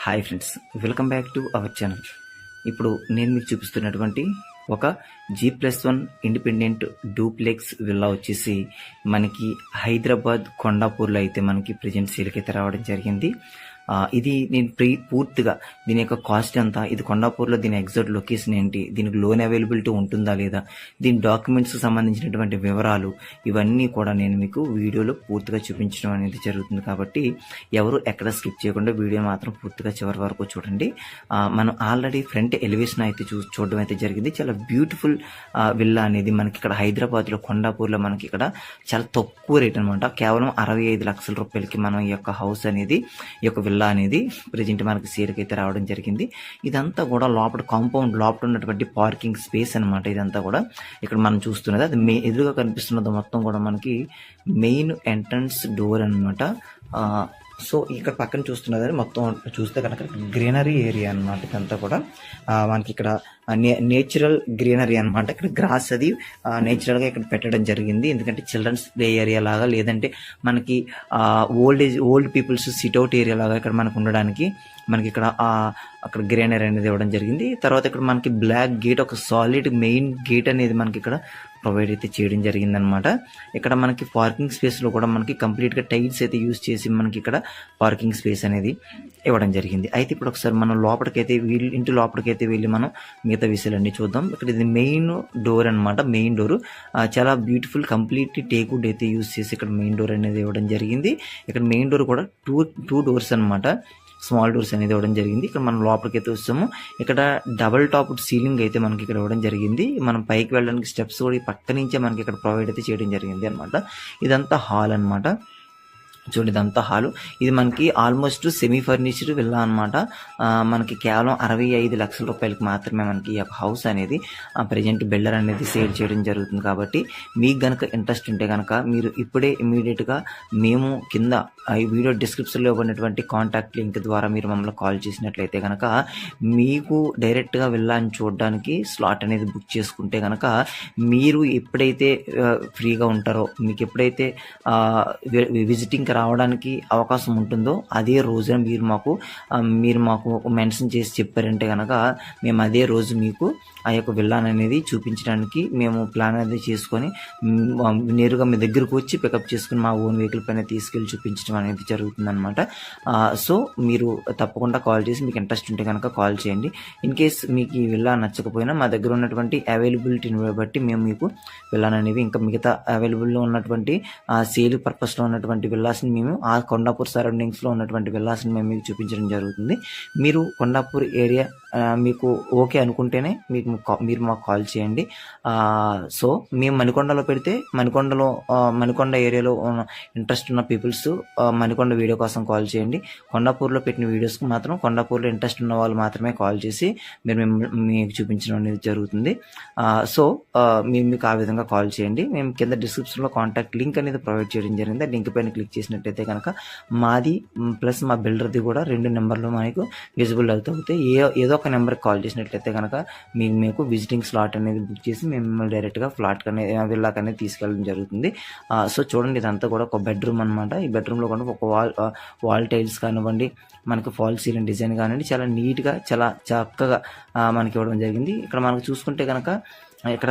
Hi friends welcome back to our channel. ఇప్పుడు నేను మీకు చూపిస్తున్నటువంటి ఒక G plus one independent duplex villa వచ్చేసి మనకి హైదరాబాద్ కొండాపూర్లో అయితే మనకి ప్రజెంట్ సేల్కి అయితే రావడం జరిగింది. ఇది నేను ప్రీ పూర్తిగా దీని యొక్క కాస్ట్ ఎంత? ఇది కొండాపూర్లో దీని ఎగ్జాక్ట్ లొకేషన్ ఏంటి? దీనికి లోన్ అవైలబిలిటీ ఉంటుందా లేదా? దీని డాక్యుమెంట్స్కి సంబంధించినటువంటి వివరాలు ఇవన్నీ కూడా నేను మీకు వీడియోలో పూర్తిగా చూపించడం అనేది జరుగుతుంది కాబట్టి ఎవరు ఎక్కడ స్కిప్ చేయకుండా వీడియో మాత్రం పూర్తిగా చివరి వరకు చూడండి. మనం ఆల్రెడీ ఫ్రంట్ ఎలివేషన్ అయితే చూ చూడడం అయితే జరిగింది. చాలా బ్యూటిఫుల్ విల్లా అనేది మనకి ఇక్కడ హైదరాబాద్లో కొండాపూర్లో మనకి ఇక్కడ చాలా తక్కువ రేట్ అనమాట కేవలం అరవై ఐదు లక్షల రూపాయలకి మనం ఈ యొక్క హౌస్ అనేది ఈ యొక్క విల్లా అనేది ప్రజెంట్ మనకి సేల్కి రావడం జరిగింది. ఇదంతా కూడా లోపల కాంపౌండ్ లోపల ఉన్నటువంటి పార్కింగ్ స్పేస్ అన్నమాట ఇదంతా కూడా. ఇక్కడ మనం చూస్తున్నది అది మే ఎదురుగా కనిపిస్తున్నది మొత్తం కూడా మనకి మెయిన్ ఎంట్రన్స్ డోర్ అనమాట సో ఇక్కడ పక్కన చూస్తున్నది మొత్తం చూస్తే కనుక గ్రీనరీ ఏరియా అన్నమాట ఇదంతా కూడా. మనకి ఇక్కడ నేచురల్ గ్రీనరీ అన్నమాట. ఇక్కడ గ్రాస్ అది నేచురల్గా ఇక్కడ పెట్టడం జరిగింది. ఎందుకంటే చిల్డ్రన్స్ ప్లే ఏరియా లాగా లేదంటే మనకి old age old peoples sit out area లాగా ఇక్కడ మనకు ఉండడానికి మనకి ఇక్కడ అక్కడ గ్రీనరీ అనేది ఇవ్వడం జరిగింది. తర్వాత ఇక్కడ మనకి బ్లాక్ గేట్ ఒక సాలిడ్ మెయిన్ గేట్ అనేది మనకి ఇక్కడ ప్రొవైడ్ అయితే చేయడం జరిగింది అనమాట ఇక్కడ మనకి పార్కింగ్ స్పేస్లో కూడా మనకి కంప్లీట్గా టైల్స్ అయితే యూజ్ చేసి మనకి ఇక్కడ పార్కింగ్ స్పేస్ అనేది ఇవ్వడం జరిగింది. అయితే ఇప్పుడు ఒకసారి మనం లోపలికైతే వీళ్ళు ఇంటి లోపలికైతే వెళ్ళి మనం మిగతా విషయాలన్నీ చూద్దాం. ఇక్కడ ఇది మెయిన్ డోర్ అన్నమాట మెయిన్ డోర్ చాలా బ్యూటిఫుల్ కంప్లీట్ టేక్వుడ్ అయితే యూస్ చేసి ఇక్కడ మెయిన్ డోర్ అనేది ఇవ్వడం జరిగింది. ఇక్కడ మెయిన్ డోర్ కూడా టూ టూ డోర్స్ అన్నమాట. స్మాల్ డోర్స్ అనేది ఇవ్వడం జరిగింది. ఇక్కడ మనం లోపలికి అయితే వస్తాము. ఇక్కడ డబల్ టాప్ సీలింగ్ అయితే మనకి ఇక్కడ ఇవ్వడం జరిగింది. మనం పైకి వెళ్ళడానికి స్టెప్స్ కూడా పక్క నుంచే మనకి ఇక్కడ ప్రొవైడ్ అయితే చేయడం జరిగింది అనమాట ఇదంతా హాల్ అన్నమాట. చూడండి ఇదంతా హాలు. ఇది మనకి ఆల్మోస్ట్ సెమీ ఫర్నిచర్ విల్లా అనమాట మనకి కేవలం అరవై ఐదు లక్షల రూపాయలకి మాత్రమే మనకి ఈ యొక్క హౌస్ అనేది ప్రజెంట్ బిల్డర్ అనేది సేల్ చేయడం జరుగుతుంది. కాబట్టి మీకు గనక ఇంట్రెస్ట్ ఉంటే కనుక మీరు ఇప్పుడే ఇమీడియట్గా మేము కింద ఈ వీడియో డిస్క్రిప్షన్లో ఇవ్వనటువంటి కాంటాక్ట్ లింక్ ద్వారా మీరు మమ్మల్ని కాల్ చేసినట్లయితే కనుక మీకు డైరెక్ట్గా వెళ్ళాలని చూడడానికి స్లాట్ అనేది బుక్ చేసుకుంటే కనుక మీరు ఎప్పుడైతే ఫ్రీగా ఉంటారో మీకు ఎప్పుడైతే విజిటింగ్కి రావడానికి అవకాశం ఉంటుందో అదే రోజున మీరు మాకు మీరు మాకు మెన్షన్ చేసి చెప్పారంటే కనుక మేము అదే రోజు మీకు ఆ యొక్క విల్లాన్ అనేది చూపించడానికి మేము ప్లాన్ అనేది చేసుకొని నేరుగా మీ దగ్గరకు వచ్చి పికప్ చేసుకుని మా ఓన్ వెహికల్ పైన తీసుకెళ్ళి చూపించడం అనేది జరుగుతుంది అనమాట సో మీరు తప్పకుండా కాల్ చేసి మీకు ఇంట్రెస్ట్ ఉంటే కనుక కాల్ చేయండి. ఇన్ కేస్ మీకు ఈ విల్లా నచ్చకపోయినా మా దగ్గర ఉన్నటువంటి అవైలబిలిటీని బట్టి మేము మీకు విల్లాన్ అనేవి ఇంకా మిగతా అవైలబుల్లో ఉన్నటువంటి ఆ సేల్ పర్పస్లో ఉన్నటువంటి విల్లాస్ని మేము ఆ కొండాపూర్ సరౌండింగ్స్లో ఉన్నటువంటి విల్లాస్ని మేము మీకు చూపించడం జరుగుతుంది. మీరు కొండాపూర్ ఏరియా మీకు ఓకే అనుకుంటేనే మీకు మీరు మాకు కాల్ చేయండి. సో మేము మణికొండలో పెడితే మణికొండలో మణికొండ ఏరియాలో ఉన్న ఇంట్రెస్ట్ ఉన్న పీపుల్స్ మణికొండ వీడియో కోసం కాల్ చేయండి. కొండాపూర్లో పెట్టిన వీడియోస్కి మాత్రం కొండాపూర్లో ఇంట్రెస్ట్ ఉన్న వాళ్ళు మాత్రమే కాల్ చేసి మీరు మీకు చూపించడం అనేది జరుగుతుంది. సో మేము మీకు ఆ విధంగా కాల్ చేయండి. మేము కింద డిస్క్రిప్షన్లో కాంటాక్ట్ లింక్ అనేది ప్రొవైడ్ చేయడం జరిగింది. లింక్ పైన క్లిక్ చేసినట్టయితే కనుక మాది ప్లస్ మా బిల్డర్ది కూడా రెండు నెంబర్లు మనకు విజిబుల్ అవుతాయి ఏ ఏదో ఒక నెంబర్కి కాల్ చేసినట్లయితే కనుక మీకు మీకు విజిటింగ్ స్లాట్ అనేది బుక్ చేసి మేము మిమ్మల్ని డైరెక్ట్గా ఫ్లాట్ అనేది విల్లాక్ అనేది తీసుకెళ్ళడం జరుగుతుంది. సో చూడండి ఇదంతా కూడా ఒక బెడ్రూమ్ అనమాట ఈ బెడ్రూమ్లో కూడా ఒక వాల్ వాల్ టైల్స్ కానివ్వండి మనకి ఫాల్ సీలింగ్ డిజైన్ కానివ్వండి చాలా నీట్గా చాలా చక్కగా మనకి ఇవ్వడం జరిగింది. ఇక్కడ మనకు చూసుకుంటే కనుక ఇక్కడ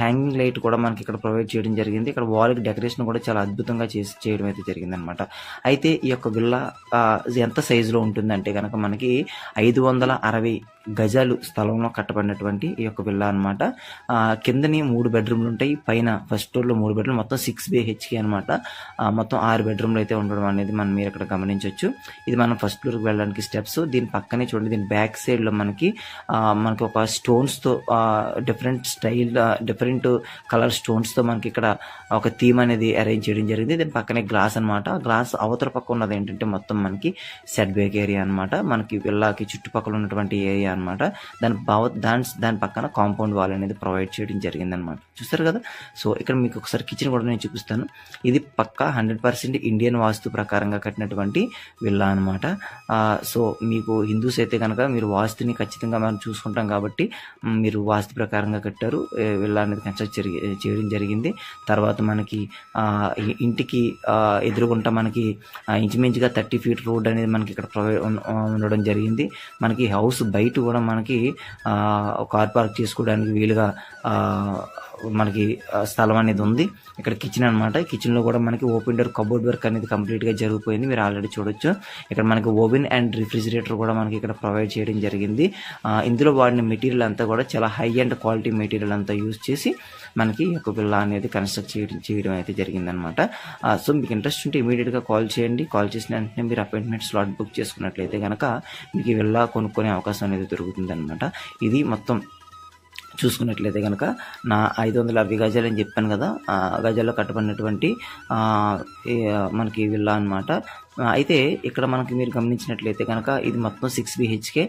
హ్యాంగింగ్ లైట్ కూడా మనకి ఇక్కడ ప్రొవైడ్ చేయడం జరిగింది. ఇక్కడ వాల్కి డెకరేషన్ కూడా చాలా అద్భుతంగా చేసి చేయడం అయితే జరిగింది అనమాట అయితే ఈ యొక్క విల్లా ఎంత సైజులో ఉంటుందంటే కనుక మనకి ఐదు వందల అరవై గజాలు స్థలంలో కట్టబడినటువంటి ఈ యొక్క విల్లా అనమాట కిందని మూడు బెడ్రూమ్లు ఉంటాయి పైన ఫస్ట్ ఫ్లోర్లో మూడు బెడ్రూమ్ మొత్తం సిక్స్ బిహెచ్కే అనమాట మొత్తం ఆరు బెడ్రూమ్లు అయితే ఉండడం అనేది మనం మీరు ఇక్కడ గమనించవచ్చు ఇది మనం ఫస్ట్ ఫ్లోర్కి వెళ్ళడానికి స్టెప్స్ దీని పక్కనే చూడండి దీని బ్యాక్ సైడ్లో మనకి ఆ, మనకి ఒక స్టోన్స్తో డిఫరెంట్ స్టైల్ డిఫరెంట్ కలర్ స్టోన్స్తో మనకి ఇక్కడ ఒక థీమ్ అనేది అరేంజ్ చేయడం జరిగింది. దీని పక్కనే గ్లాస్ అనమాట గ్లాస్ అవతల పక్క ఉన్నది ఏంటంటే మొత్తం మనకి సెట్ బ్యాక్ ఏరియా అనమాట మనకి విల్లాకి చుట్టుపక్కల ఉన్నటువంటి ఏరియా అనమాట దాని భావ దాని దాని పక్కన కాంపౌండ్ వాల్ అనేది ప్రొవైడ్ చేయడం జరిగింది అనమాట చూస్తారు కదా? సో ఇక్కడ మీకు ఒకసారి కిచెన్ కూడా నేను చూపిస్తాను. ఇది పక్కా హండ్రెడ్ పర్సెంట్ ఇండియన్ వాస్తు ప్రకారంగా కట్టినటువంటి విల్లా అనమాట సో మీకు హిందూస్ అయితే కనుక మీరు వాస్తుని ఖచ్చితంగా మనం చూసుకుంటాం కాబట్టి మీరు వాస్తు ప్రకారంగా కట్టారు. విల్లా అనేది కన్స్ట్రక్ట్ జరిగి చేయడం జరిగింది. తర్వాత మనకి ఇంటికి ఆ, ఎదురుగుంటా మనకి ఇంచుమించుగా థర్టీ ఫీట్ రోడ్ అనేది మనకి ఇక్కడ ప్రొవైడ్ ఉండడం జరిగింది. మనకి హౌస్ బయట కూడా మనకి ఆ, కార్ పార్క్ చేసుకోవడానికి వీలుగా ఆ, మనకి స్థలం అనేది ఉంది. ఇక్కడ కిచెన్ అనమాట కిచెన్లో కూడా మనకి ఓపెన్ డోర్ కబోర్డ్ వర్క్ అనేది కంప్లీట్గా జరిగిపోయింది. మీరు ఆల్రెడీ చూడొచ్చు. ఇక్కడ మనకి ఓవెన్ అండ్ రిఫ్రిజిరేటర్ కూడా మనకి ఇక్కడ ప్రొవైడ్ చేయడం జరిగింది. ఇందులో వాడిన మెటీరియల్ అంతా కూడా చాలా హై అండ్ క్వాలిటీ మెటీరియల్ అంతా యూజ్ చేసి మనకి ఒక పిల్ల విల్లా అనేది కన్స్ట్రక్ట్ చేయడం చేయడం అయితే జరిగిందనమాట సో మీకు ఇంట్రెస్ట్ ఉంటే ఇమీడియట్గా కాల్ చేయండి. కాల్ చేసిన వెంటనే మీరు అపాయింట్మెంట్ స్లాట్ బుక్ చేసుకున్నట్లయితే కనుక మీకు వెళ్ళా విల్లా కొనుక్కునే అవకాశం అనేది దొరుకుతుంది అనమాట ఇది మొత్తం చూసుకున్నట్లయితే కనుక నా ఐదు వందల అవి గజాలు అని చెప్పాను కదా ఆ గజాల్లో కట్టబడినటువంటి మనకి విల్లా అనమాట అయితే ఇక్కడ మనకి మీరు గమనించినట్లయితే కనుక ఇది మొత్తం సిక్స్ బిహెచ్కే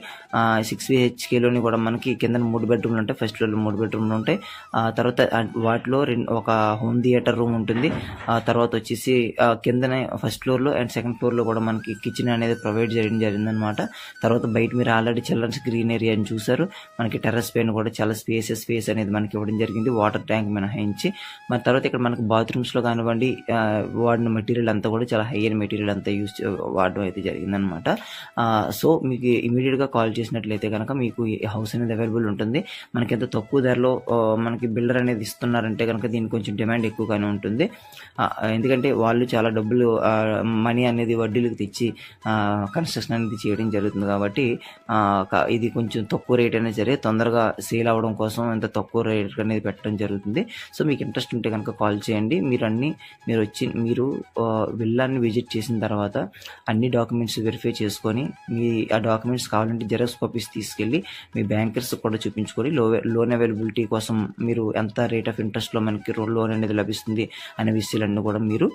సిక్స్ బిహెచ్కేలోని కూడా మనకి కింద మూడు బెడ్రూమ్లు ఉంటాయి. ఫస్ట్ ఫ్లోర్లో మూడు బెడ్రూమ్లు ఉంటాయి. ఆ తర్వాత వాటిలో రెండు ఒక హోమ్ థియేటర్ రూమ్ ఉంటుంది. ఆ తర్వాత వచ్చేసి కిందనే ఫస్ట్ ఫ్లోర్లో అండ్ సెకండ్ ఫ్లోర్లో కూడా మనకి కిచెన్ అనేది ప్రొవైడ్ చేయడం జరిగిందనమాట తర్వాత బయట మీరు ఆల్రెడీ చిల్డ్రన్స్ గ్రీన్ ఏరియా అని చూసారు మనకి టెర్రస్ పైన కూడా చాలా స్పేసెస్ స్పేస్ అనేది మనకి ఇవ్వడం జరిగింది. వాటర్ ట్యాంక్ మినహాయించి. మరి తర్వాత ఇక్కడ మనకి బాత్రూమ్స్లో కానివ్వండి వాడిన మెటీరియల్ అంతా కూడా చాలా హై అండ్ మెటీరియల్ అంతా యూస్ వాడడం అయితే జరిగిందనమాట. సో మీకు ఇమీడియట్గా కాల్ చేసినట్లయితే కనుక మీకు హౌస్ అనేది అవైలబుల్ ఉంటుంది. మనకి ఎంత తక్కువ ధరలో మనకి బిల్డర్ అనేది ఇస్తున్నారంటే కనుక దీనికి కొంచెం డిమాండ్ ఎక్కువగానే ఉంటుంది. ఎందుకంటే వాళ్ళు చాలా డబ్బులు మనీ అనేది వడ్డీలకు తెచ్చి కన్స్ట్రక్షన్ అనేది చేయడం జరుగుతుంది కాబట్టి ఇది కొంచెం తక్కువ రేట్ అయినా సరే తొందరగా సేల్ అవ్వడం కోసం ఎంత తక్కువ రేట్ అనేది పెట్టడం జరుగుతుంది. సో మీకు ఇంట్రెస్ట్ ఉంటే కనుక కాల్ చేయండి. మీరు అన్ని మీరు వచ్చి మీరు విల్లాన్ని విజిట్ చేసిన తర్వాత తర్వాత అన్ని డాక్యుమెంట్స్ వెరిఫై చేసుకొని మీ ఆ డాక్యుమెంట్స్ కావాలంటే జెరాక్స్ కాపీస్ తీసుకెళ్ళి మీ బ్యాంకర్స్ కూడా చూపించుకొని లో లోన్ అవైలబిలిటీ కోసం మీరు ఎంత రేట్ ఆఫ్ ఇంట్రెస్ట్లో మనకి లోన్ అనేది లభిస్తుంది అనే విషయాలన్నీ కూడా మీరు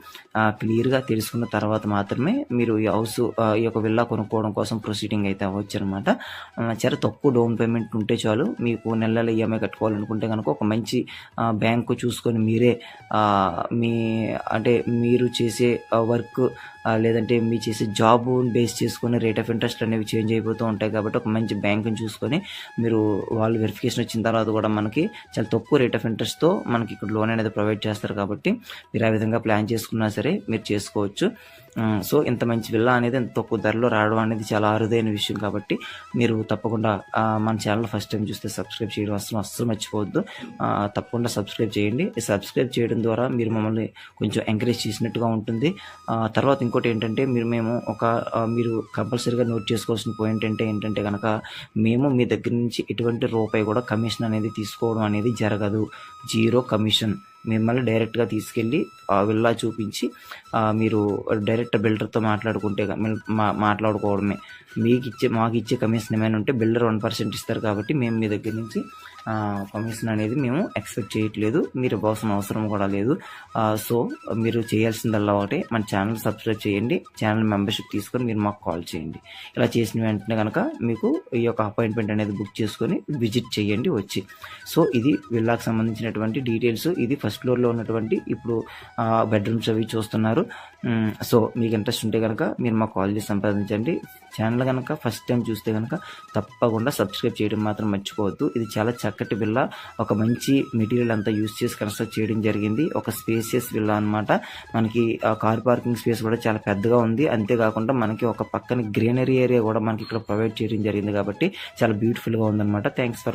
క్లియర్గా తెలుసుకున్న తర్వాత మాత్రమే మీరు ఈ హౌస్ ఈ యొక్క విల్లా కొనుక్కోవడం కోసం ప్రొసీడింగ్ అయితే అవ్వచ్చు అనమాట చాలా తక్కువ డౌన్ పేమెంట్ ఉంటే చాలు మీకు నెల నెల ఈఎంఐ కట్టుకోవాలనుకుంటే కనుక ఒక మంచి బ్యాంకు చూసుకొని మీరే మీ అంటే మీరు చేసే వర్క్ లేదంటే మీ చేసే జాబ్ బేస్ చేసుకుని రేట్ ఆఫ్ ఇంట్రెస్ట్ అనేవి చేంజ్ అయిపోతూ ఉంటాయి కాబట్టి ఒక మంచి బ్యాంకుని చూసుకొని మీరు వాళ్ళు వెరిఫికేషన్ వచ్చిన తర్వాత కూడా మనకి చాలా తక్కువ రేట్ ఆఫ్ ఇంట్రెస్ట్తో మనకి ఇక్కడ లోన్ అనేది ప్రొవైడ్ చేస్తారు కాబట్టి మీరు ఆ విధంగా ప్లాన్ చేసుకున్నా సరే మీరు చేసుకోవచ్చు. సో ఇంత మంచి విల్లా అనేది ఇంత తక్కువ ధరలో రావడం అనేది చాలా అరుదైన విషయం కాబట్టి మీరు తప్పకుండా మన ఛానల్ ఫస్ట్ టైం చూస్తే సబ్స్క్రైబ్ చేయడం అసలు అస్సలు మర్చిపోవద్దు. తప్పకుండా సబ్స్క్రైబ్ చేయండి. సబ్స్క్రైబ్ చేయడం ద్వారా మీరు మమ్మల్ని కొంచెం ఎంకరేజ్ చేసినట్టుగా ఉంటుంది. తర్వాత ఇంకోటి ఏంటంటే మీరు మేము ఒక మీరు కంపల్సరీగా నోట్ చేసుకోవాల్సిన పాయింట్ అంటే ఏంటంటే కనుక మేము మీ దగ్గర నుంచి ఎటువంటి రూపాయి కూడా కమిషన్ అనేది తీసుకోవడం అనేది జరగదు. Zero commission. మిమ్మల్ని డైరెక్ట్గా తీసుకెళ్ళి ఆ విల్లా చూపించి మీరు డైరెక్ట్ బిల్డర్తో మాట్లాడుకుంటే మా మాట్లాడుకోవడమే. మీకు ఇచ్చే మాకు ఇచ్చే కమిషన్ ఏమైనా ఉంటే బిల్డర్ వన్ పర్సెంట్ ఇస్తారు కాబట్టి మేము మీ దగ్గర నుంచి కమిషన్ అనేది మేము ఎక్స్పెక్ట్ చేయట్లేదు. మీరు ఇవ్వాల్సిన అవసరం కూడా లేదు. సో మీరు చేయాల్సిందల్లా ఒకటి. మన ఛానల్ సబ్స్క్రైబ్ చేయండి. ఛానల్ మెంబర్షిప్ తీసుకొని మీరు మాకు కాల్ చేయండి. ఇలా చేసిన వెంటనే కనుక మీకు ఈ యొక్క అపాయింట్మెంట్ అనేది బుక్ చేసుకొని విజిట్ చేయండి వచ్చి. సో ఇది విల్లాకు సంబంధించినటువంటి డీటెయిల్స్. ఇది ఫస్ట్ ఫ్లోర్లో ఉన్నటువంటి ఇప్పుడు బెడ్రూమ్స్ అవి చూస్తున్నారు. సో మీకు ఇంట్రెస్ట్ ఉంటే కనుక మీరు మాకు కాల్ చేసి సంపాదించండి ఛానల్ కనుక ఫస్ట్ టైం చూస్తే కనుక తప్పకుండా సబ్స్క్రైబ్ చేయడం మాత్రం మర్చిపోవద్దు. ఇది చాలా చక్కటి విల్లా ఒక మంచి మెటీరియల్ అంతా యూస్ చేసి కన్స్ట్రక్ట్ చేయడం జరిగింది. ఒక స్పేసియస్ విల్లా అన్నమాట. మనకి కార్ పార్కింగ్ స్పేస్ కూడా చాలా పెద్దగా ఉంది. అంతేకాకుండా మనకి ఒక పక్కన గ్రీనరీ ఏరియా కూడా మనకి ఇక్కడ ప్రొవైడ్ చేయడం జరిగింది కాబట్టి చాలా బ్యూటిఫుల్గా ఉందన్నమాట. Thanks for